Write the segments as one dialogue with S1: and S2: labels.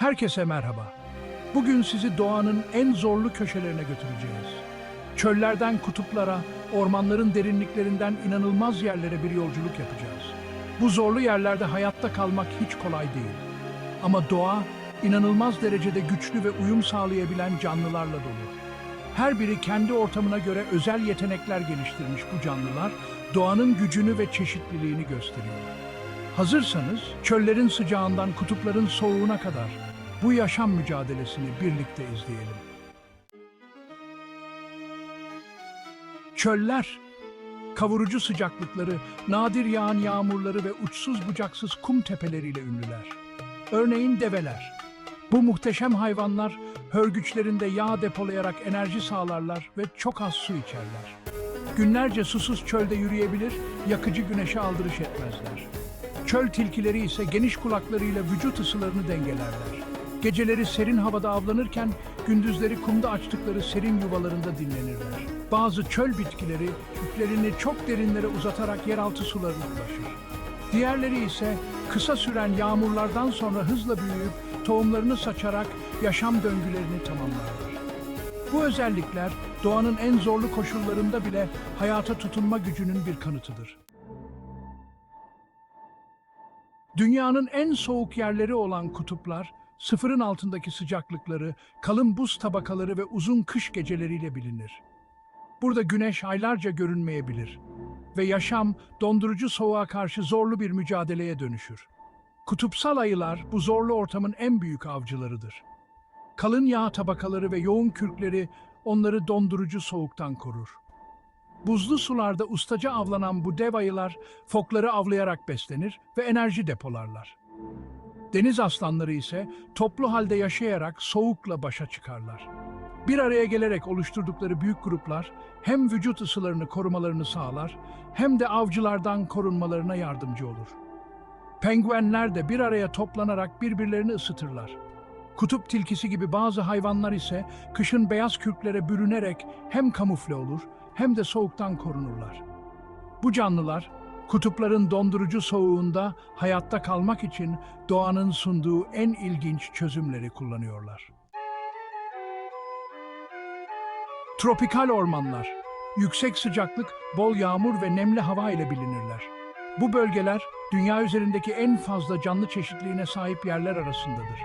S1: Herkese merhaba. Bugün sizi doğanın en zorlu köşelerine götüreceğiz. Çöllerden kutuplara, ormanların derinliklerinden inanılmaz yerlere bir yolculuk yapacağız. Bu zorlu yerlerde hayatta kalmak hiç kolay değil. Ama doğa inanılmaz derecede güçlü ve uyum sağlayabilen canlılarla dolu. Her biri kendi ortamına göre özel yetenekler geliştirmiş bu canlılar, doğanın gücünü ve çeşitliliğini gösteriyor. Hazırsanız çöllerin sıcağından kutupların soğuğuna kadar bu yaşam mücadelesini birlikte izleyelim. Çöller, kavurucu sıcaklıkları, nadir yağan yağmurları ve uçsuz bucaksız kum tepeleriyle ünlüler. Örneğin develer. Bu muhteşem hayvanlar hörgüçlerinde yağ depolayarak enerji sağlarlar ve çok az su içerler. Günlerce susuz çölde yürüyebilir, yakıcı güneşe aldırış etmezler. Çöl tilkileri ise geniş kulaklarıyla vücut ısılarını dengelerler. Geceleri serin havada avlanırken gündüzleri kumda açtıkları serin yuvalarında dinlenirler. Bazı çöl bitkileri köklerini çok derinlere uzatarak yeraltı sularına ulaşır. Diğerleri ise kısa süren yağmurlardan sonra hızla büyüyüp tohumlarını saçarak yaşam döngülerini tamamlarlar. Bu özellikler doğanın en zorlu koşullarında bile hayata tutunma gücünün bir kanıtıdır. Dünyanın en soğuk yerleri olan kutuplar, sıfırın altındaki sıcaklıkları, kalın buz tabakaları ve uzun kış geceleriyle bilinir. Burada güneş aylarca görünmeyebilir ve yaşam dondurucu soğuğa karşı zorlu bir mücadeleye dönüşür. Kutupsal ayılar bu zorlu ortamın en büyük avcılarıdır. Kalın yağ tabakaları ve yoğun kürkleri onları dondurucu soğuktan korur. Buzlu sularda ustaca avlanan bu dev ayılar fokları avlayarak beslenir ve enerji depolarlar. Deniz aslanları ise toplu halde yaşayarak soğukla başa çıkarlar. Bir araya gelerek oluşturdukları büyük gruplar hem vücut ısılarını korumalarını sağlar hem de avcılardan korunmalarına yardımcı olur. Penguenler de bir araya toplanarak birbirlerini ısıtırlar. Kutup tilkisi gibi bazı hayvanlar ise kışın beyaz kürklere bürünerek hem kamufle olur hem de soğuktan korunurlar. Bu canlılar kutupların dondurucu soğuğunda hayatta kalmak için doğanın sunduğu en ilginç çözümleri kullanıyorlar. Tropikal ormanlar, yüksek sıcaklık, bol yağmur ve nemli hava ile bilinirler. Bu bölgeler dünya üzerindeki en fazla canlı çeşitliliğine sahip yerler arasındadır.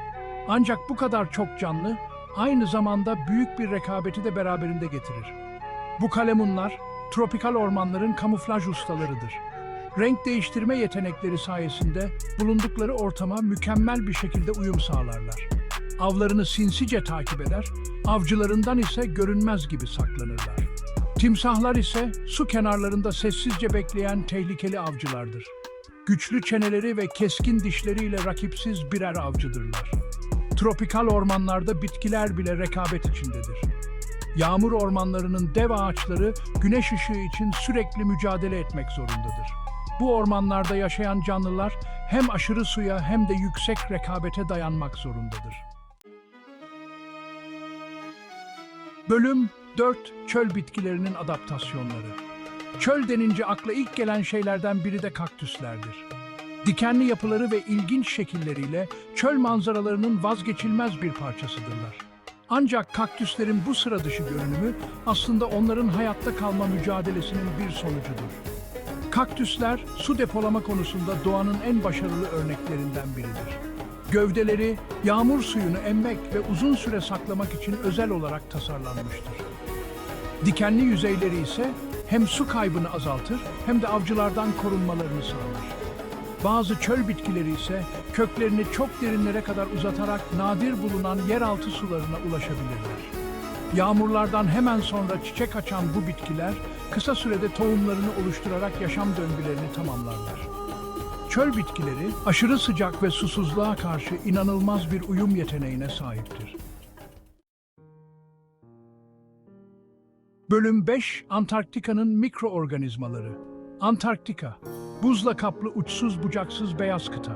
S1: Ancak bu kadar çok canlı aynı zamanda büyük bir rekabeti de beraberinde getirir. Bu kalemunlar tropikal ormanların kamuflaj ustalarıdır. Renk değiştirme yetenekleri sayesinde bulundukları ortama mükemmel bir şekilde uyum sağlarlar. Avlarını sinsice takip eder, avcılarından ise görünmez gibi saklanırlar. Timsahlar ise su kenarlarında sessizce bekleyen tehlikeli avcılardır. Güçlü çeneleri ve keskin dişleriyle rakipsiz birer avcıdırlar. Tropikal ormanlarda bitkiler bile rekabet içindedir. Yağmur ormanlarının dev ağaçları güneş ışığı için sürekli mücadele etmek zorundadır. Bu ormanlarda yaşayan canlılar hem aşırı suya hem de yüksek rekabete dayanmak zorundadır. Bölüm 4 Çöl bitkilerinin adaptasyonları. Çöl denince akla ilk gelen şeylerden biri de kaktüslerdir. Dikenli yapıları ve ilginç şekilleriyle çöl manzaralarının vazgeçilmez bir parçasıdırlar. Ancak kaktüslerin bu sıra dışı görünümü aslında onların hayatta kalma mücadelesinin bir sonucudur. Kaktüsler su depolama konusunda doğanın en başarılı örneklerinden biridir. Gövdeleri yağmur suyunu emmek ve uzun süre saklamak için özel olarak tasarlanmıştır. Dikenli yüzeyleri ise hem su kaybını azaltır hem de avcılardan korunmalarını sağlar. Bazı çöl bitkileri ise köklerini çok derinlere kadar uzatarak nadir bulunan yeraltı sularına ulaşabilirler. Yağmurlardan hemen sonra çiçek açan bu bitkiler kısa sürede tohumlarını oluşturarak yaşam döngülerini tamamlarlar. Çöl bitkileri aşırı sıcak ve susuzluğa karşı inanılmaz bir uyum yeteneğine sahiptir. Bölüm 5 Antarktika'nın mikroorganizmaları. Antarktika, buzla kaplı uçsuz bucaksız beyaz kıta.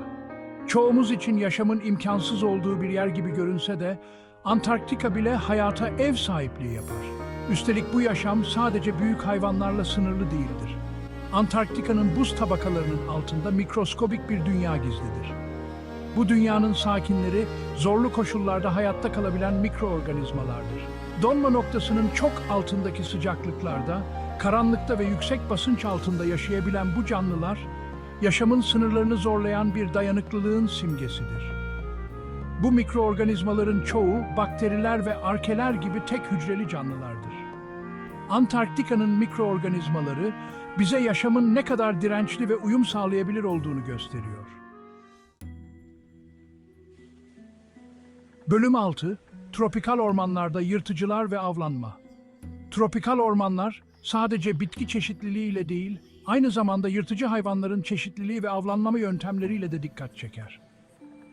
S1: Çoğumuz için yaşamın imkansız olduğu bir yer gibi görünse de Antarktika bile hayata ev sahipliği yapar. Üstelik bu yaşam sadece büyük hayvanlarla sınırlı değildir. Antarktika'nın buz tabakalarının altında mikroskobik bir dünya gizlidir. Bu dünyanın sakinleri zorlu koşullarda hayatta kalabilen mikroorganizmalardır. Donma noktasının çok altındaki sıcaklıklarda, karanlıkta ve yüksek basınç altında yaşayabilen bu canlılar, yaşamın sınırlarını zorlayan bir dayanıklılığın simgesidir. Bu mikroorganizmaların çoğu bakteriler ve arkeler gibi tek hücreli canlılardır. Antarktika'nın mikroorganizmaları bize yaşamın ne kadar dirençli ve uyum sağlayabilir olduğunu gösteriyor. Bölüm 6 Tropikal ormanlarda yırtıcılar ve avlanma. Tropikal ormanlar sadece bitki çeşitliliğiyle değil, aynı zamanda yırtıcı hayvanların çeşitliliği ve avlanma yöntemleriyle de dikkat çeker.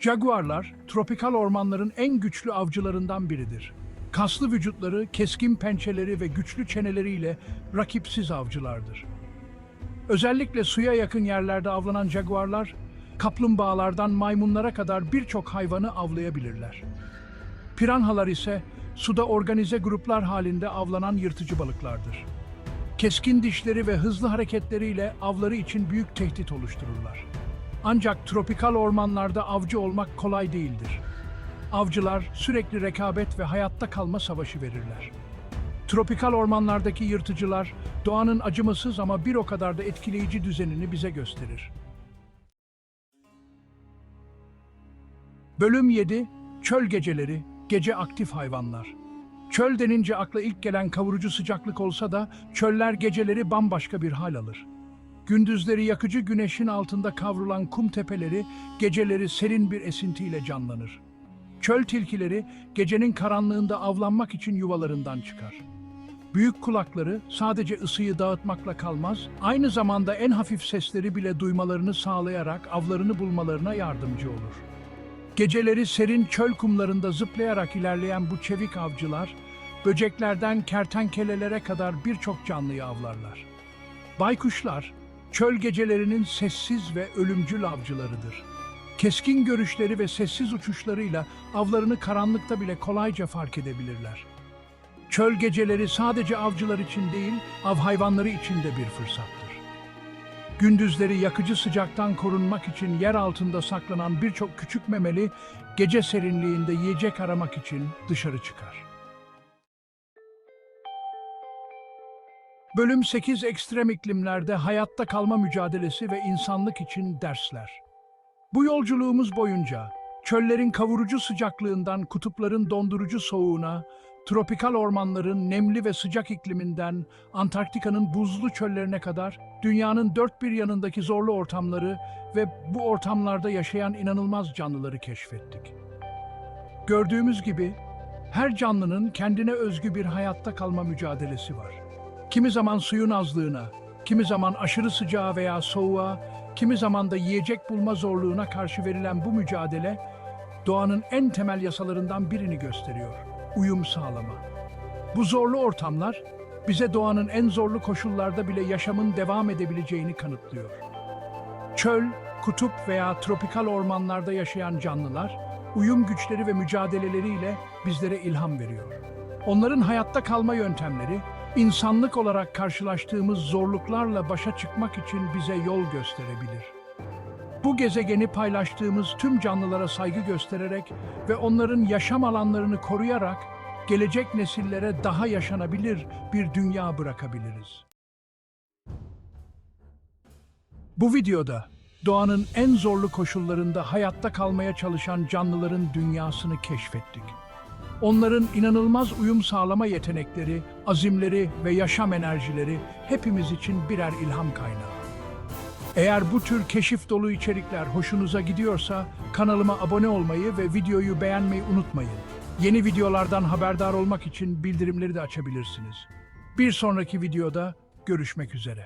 S1: Jaguarlar, tropikal ormanların en güçlü avcılarından biridir. Kaslı vücutları, keskin pençeleri ve güçlü çeneleriyle rakipsiz avcılardır. Özellikle suya yakın yerlerde avlanan jaguarlar, kaplumbağalardan maymunlara kadar birçok hayvanı avlayabilirler. Piranhalar ise suda organize gruplar halinde avlanan yırtıcı balıklardır. Keskin dişleri ve hızlı hareketleriyle avları için büyük tehdit oluştururlar. Ancak tropikal ormanlarda avcı olmak kolay değildir. Avcılar sürekli rekabet ve hayatta kalma savaşı verirler. Tropikal ormanlardaki yırtıcılar doğanın acımasız ama bir o kadar da etkileyici düzenini bize gösterir. Bölüm 7 Çöl geceleri, gece aktif hayvanlar. Çöl denince akla ilk gelen kavurucu sıcaklık olsa da çöller geceleri bambaşka bir hal alır. Gündüzleri yakıcı güneşin altında kavrulan kum tepeleri geceleri serin bir esintiyle canlanır. Çöl tilkileri gecenin karanlığında avlanmak için yuvalarından çıkar. Büyük kulakları sadece ısıyı dağıtmakla kalmaz, aynı zamanda en hafif sesleri bile duymalarını sağlayarak avlarını bulmalarına yardımcı olur. Geceleri serin çöl kumlarında zıplayarak ilerleyen bu çevik avcılar, böceklerden kertenkelelere kadar birçok canlıyı avlarlar. Baykuşlar, çöl gecelerinin sessiz ve ölümcül avcılarıdır. Keskin görüşleri ve sessiz uçuşlarıyla avlarını karanlıkta bile kolayca fark edebilirler. Çöl geceleri sadece avcılar için değil, av hayvanları için de bir fırsattır. Gündüzleri yakıcı sıcaktan korunmak için yer altında saklanan birçok küçük memeli gece serinliğinde yiyecek aramak için dışarı çıkar. Bölüm 8 Ekstrem iklimlerde hayatta kalma mücadelesi ve insanlık için dersler. Bu yolculuğumuz boyunca çöllerin kavurucu sıcaklığından kutupların dondurucu soğuğuna, tropikal ormanların nemli ve sıcak ikliminden Antarktika'nın buzlu çöllerine kadar dünyanın dört bir yanındaki zorlu ortamları ve bu ortamlarda yaşayan inanılmaz canlıları keşfettik. Gördüğümüz gibi her canlının kendine özgü bir hayatta kalma mücadelesi var. Kimi zaman suyun azlığına, kimi zaman aşırı sıcağa veya soğuğa, kimi zaman da yiyecek bulma zorluğuna karşı verilen bu mücadele, doğanın en temel yasalarından birini gösteriyor. Uyum sağlama. Bu zorlu ortamlar, bize doğanın en zorlu koşullarda bile yaşamın devam edebileceğini kanıtlıyor. Çöl, kutup veya tropikal ormanlarda yaşayan canlılar, uyum güçleri ve mücadeleleriyle bizlere ilham veriyor. Onların hayatta kalma yöntemleri, insanlık olarak karşılaştığımız zorluklarla başa çıkmak için bize yol gösterebilir. Bu gezegeni paylaştığımız tüm canlılara saygı göstererek ve onların yaşam alanlarını koruyarak gelecek nesillere daha yaşanabilir bir dünya bırakabiliriz. Bu videoda doğanın en zorlu koşullarında hayatta kalmaya çalışan canlıların dünyasını keşfettik. Onların inanılmaz uyum sağlama yetenekleri, azimleri ve yaşam enerjileri hepimiz için birer ilham kaynağı. Eğer bu tür keşif dolu içerikler hoşunuza gidiyorsa kanalıma abone olmayı ve videoyu beğenmeyi unutmayın. Yeni videolardan haberdar olmak için bildirimleri de açabilirsiniz. Bir sonraki videoda görüşmek üzere.